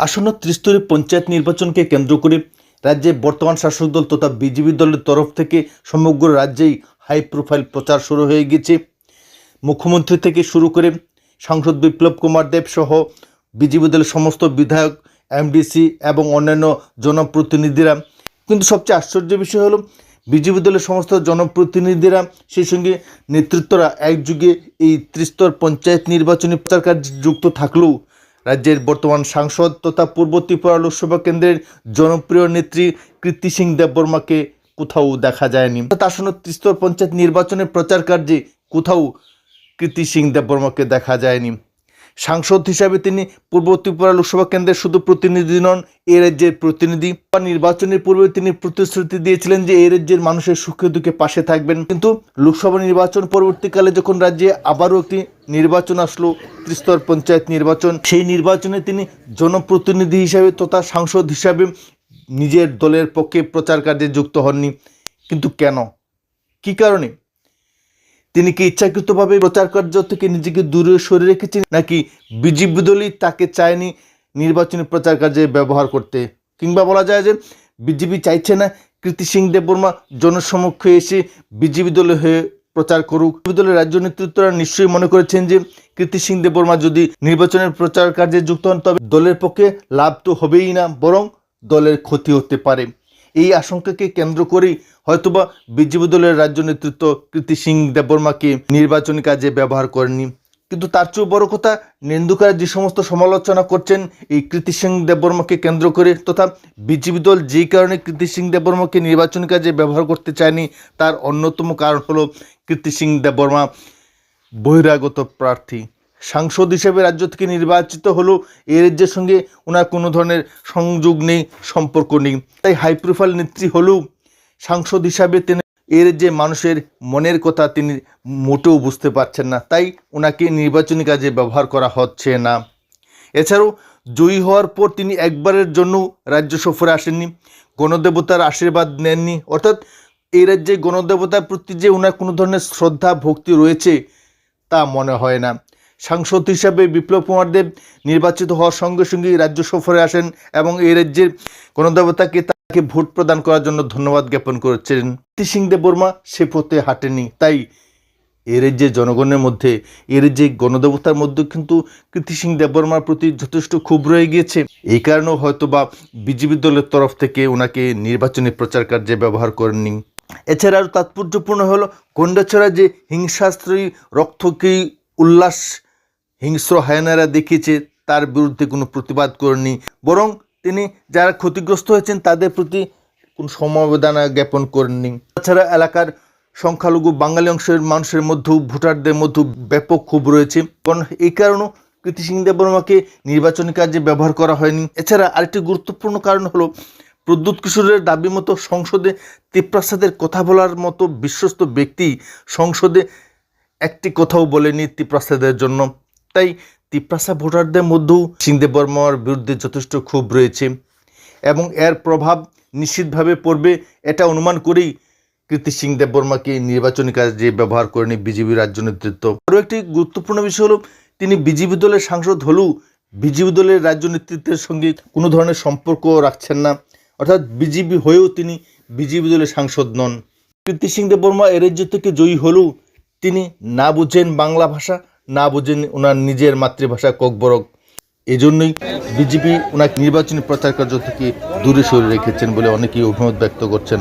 আসন্ন ত্রিস্তরীয় পঞ্চায়েত নির্বাচনকে কেন্দ্র করে রাজ্যে বর্তমান শাসক দল তথা বিজেপি দলের তরফ থেকে সমগ্র রাজ্যেই হাই প্রোফাইল প্রচার শুরু হয়ে গেছে। মুখ্যমন্ত্রী থেকে শুরু করে সাংসদ বিপ্লব কুমার দেব সহ বিজেপি দলের সমস্ত বিধায়ক এমডিসি এবং অন্যান্য জনপ্রতিনিধিরা। কিন্তু সবচেয়ে আশ্চর্য বিষয় হলো, বিজেপি দলের সমস্ত জনপ্রতিনিধিরা সেই সঙ্গে নেতৃত্বরা একযুগে এই ত্রিস্তর পঞ্চায়েত নির্বাচনী প্রচার কার্যে যুক্ত থাকলেও রাজ্যের বর্তমান সাংসদ তথা পূর্ব ত্রিপুরা লোকসভা কেন্দ্রের জনপ্রিয় নেত্রী কীর্তি সিং দেববর্মাকে কোথাও দেখা যায়নি। অর্থাৎ আসন্ন ত্রিস্তর পঞ্চায়েত নির্বাচনের প্রচার কার্যে কোথাও কীর্তি সিং দেববর্মাকে দেখা যায়নি। সাংসদ হিসাবে তিনি পূর্ব ত্রিপুরা লোকসভা কেন্দ্রের শুধু প্রতিনিধি নন, এ রাজ্যের প্রতিনিধি। বা নির্বাচনের পূর্বে তিনি প্রতিশ্রুতি দিয়েছিলেন যে এই রাজ্যের মানুষের সুখে দুঃখে পাশে থাকবেন। কিন্তু লোকসভা নির্বাচন পরবর্তীকালে যখন রাজ্যে আবারও একটি নির্বাচন আসলো, ত্রিস্তর পঞ্চায়েত নির্বাচন, সেই নির্বাচনে তিনি জনপ্রতিনিধি হিসাবে তথা সাংসদ হিসাবে নিজের দলের পক্ষে প্রচার কার্যে যুক্ত হননি। কিন্তু কেন? কী কারণে? তিনি কি ইচ্ছাকৃতভাবে প্রচার কার্য থেকে নিজেকে দূরে সরে রেখেছেন, নাকি বিজেপি দলই তাকে চায়নি নির্বাচনী প্রচার কার্যে ব্যবহার করতে? কিংবা বলা যায় যে বিজেপি চাইছে না কীর্তি সিং দেববর্মা জনসমক্ষে এসে বিজেপি দলে হয়ে প্রচার করুক। বিজেপি দলের রাজ্য নেতৃত্বরা নিশ্চয়ই মনে করেছেন যে কীর্তি সিং দেববর্মা যদি নির্বাচনের প্রচার কার্যে যুক্ত হন, তবে দলের পক্ষে লাভ তো হবেই না, বরং দলের ক্ষতি হতে পারে। এই আশঙ্কাকে কেন্দ্র করেই হয়তোবা বিজেপি দলের রাজ্য নেতৃত্ব কীর্তি সিং দেববর্মাকে নির্বাচনী কাজে ব্যবহার করেনি কিন্তু তার চেয়েও বড় কথা, নিন্দুকারা যে সমস্ত সমালোচনা করছেন, এই কীর্তি সিং দেববর্মাকে কেন্দ্র করে তথা বিজেপি দল যেই কারণে কীর্তি সিং দেববর্মাকে নির্বাচনী কাজে ব্যবহার করতে চায়নি, তার অন্যতম কারণ হলো কীর্তি সিং দেববর্মা বহিরাগত প্রার্থী। সাংসদ হিসেবে রাজ্য থেকে নির্বাচিত হলেও এ রাজ্যের সঙ্গে ওনার কোনো ধরনের সংযোগ নেই, সম্পর্ক নেই। তাই হাই প্রোফাইল নেত্রী হলেও সাংসদ হিসাবে তিনি এর যে মানুষের মনের কথা তিনি মোটেও বুঝতে পারছেন না। তাই ওনাকে নির্বাচনী কাজে ব্যবহার করা হচ্ছে না। এছাড়াও জয়ী হওয়ার পর তিনি একবারের জন্য রাজ্য সফরে আসেননি, গণদেবতার আশীর্বাদ নেননি। অর্থাৎ এই রাজ্যে গণদেবতার প্রতি যে ওনার কোনো ধরনের শ্রদ্ধা, ভক্তি রয়েছে তা মনে হয় না। সাংসদ হিসাবে বিপ্লব কুমার দেব নির্বাচিত হওয়ার সঙ্গে সঙ্গেই রাজ্য সফরে আসেন এবং এই রাজ্যের গণদেবতাকে তাকে ভোট প্রদান করার জন্য ধন্যবাদ জ্ঞাপন কীর্তি সিং দেববর্মা সে পথে হাঁটেনি। তাই এর যে জনগণের মধ্যে এর যে গণদেবতার মধ্যে কিন্তু কীর্তি সিং দেববর্মার প্রতি যথেষ্ট ক্ষোভ রয়ে গিয়েছে। এই কারণেও হয়তো বা বিজেপি দলের তরফ থেকে ওনাকে নির্বাচনী প্রচার কার্যে ব্যবহার করেননি। এছাড়া আরও তাৎপর্যপূর্ণ হলো গন্ডাছড়া যে হিংসাস্ত্রী রক্তকে উল্লাস হিংস্র হায়নারা দেখিয়েছে, তার বিরুদ্ধে কোনো প্রতিবাদ করেনি। বরং তিনি যারা ক্ষতিগ্রস্ত হয়েছেন, তাদের প্রতি কোনো সমবেদনা জ্ঞাপন করেননি। তাছাড়া এলাকার সংখ্যালঘু বাঙালি অংশের মানুষের মধ্যেও, ভোটারদের মধ্যেও ব্যাপক ক্ষোভ রয়েছে। কারণ এই কারণেও কীর্তি সিং দেববর্মাকে নির্বাচনী কাজে ব্যবহার করা হয়নি। এছাড়া আরেকটি গুরুত্বপূর্ণ কারণ হলো, প্রদ্যুৎ কিশোরের দাবি মতো সংসদে ত্রিপ্রাসাদের কথা বলার মতো বিশ্বস্ত ব্যক্তি সংসদে একটি কথাও বলেনি ত্রিপ্রাসাদের জন্য। তাই তিপ্রাসা ভোটারদের মধ্যেও সিংদেব বর্মার বিরুদ্ধে যথেষ্ট ক্ষোভ রয়েছে এবং এর প্রভাব নিশ্চিতভাবে পড়বে এটা অনুমান করেই কীর্তি সিং দেববর্মাকে নির্বাচনী কাজে ব্যবহার করেনি বিজেপি রাজ্য নেতৃত্ব। আরও একটি গুরুত্বপূর্ণ বিষয় হলো, তিনি বিজেপি দলের সাংসদ হলেও বিজেপি দলের রাজ্য নেতৃত্বের সঙ্গে কোনো ধরনের সম্পর্ক রাখছেন না। অর্থাৎ বিজেপি হয়েও তিনি বিজেপি দলের সাংসদ নন। কীর্তি সিং দেববর্মা এ রাজ্য থেকে জয়ী হলেও তিনি না বুঝেন বাংলা ভাষা না বুঝেন ওনার নিজের মাতৃভাষা ককবরক, এজন্যই বিজেপি ওনাকে নির্বাচনী প্রচার কার্য থেকে দূরে সরে রেখেছেন বলে অনেকেই অভিমত ব্যক্ত করছেন।